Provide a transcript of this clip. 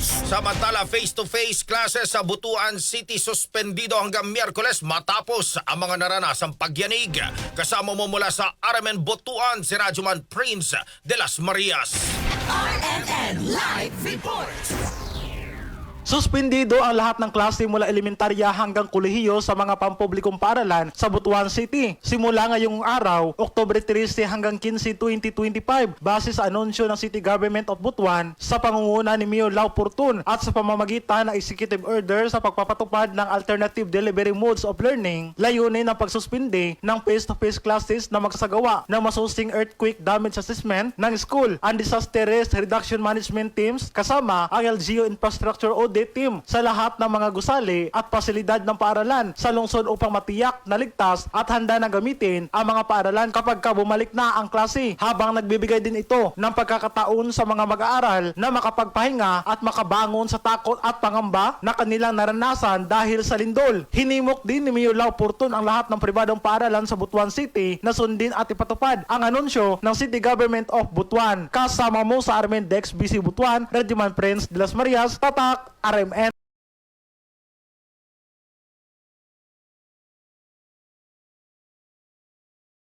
Samantala, face-to-face classes sa Butuan City suspendido hanggang Miyerkules matapos ang mga naranasang pagyanig. Kasama mo mula sa RMN Butuan si Radyoman Prince de las Marias. RMN Live Report. Suspendido ang lahat ng klase mula elementarya hanggang kolehiyo sa mga pampublikong paaralan sa Butuan City. Simula ngayong araw, Oktobre 13 hanggang 15, 2025, base sa anunsyo ng City Government of Butuan sa pangunguna ni Mayor Lau Portun at sa pamamagitan ng executive order sa pagpapatupad ng alternative delivery modes of learning, layunin ng pagsuspindi ng face-to-face classes na magsagawa ng masusing earthquake damage assessment ng school and disaster risk reduction management teams kasama ang LGU Infrastructure Audit Team sa lahat ng mga gusali at pasilidad ng paaralan sa lungsod upang matiyak na ligtas at handa na gamitin ang mga paaralan kapag ka bumalik na ang klase habang nagbibigay din ito ng pagkakataon sa mga mag-aaral na makapagpahinga at makabangon sa takot at pangamba na kanilang naranasan dahil sa lindol. Hinimok din ni Mayor Lau Porton ang lahat ng pribadong paaralan sa Butuan City na sundin at ipatupad ang anunsyo ng City Government of Butuan. Kasama mo sa Armen Dex BC Butuan, Regiman Prince de las Marias, Tatak, RMN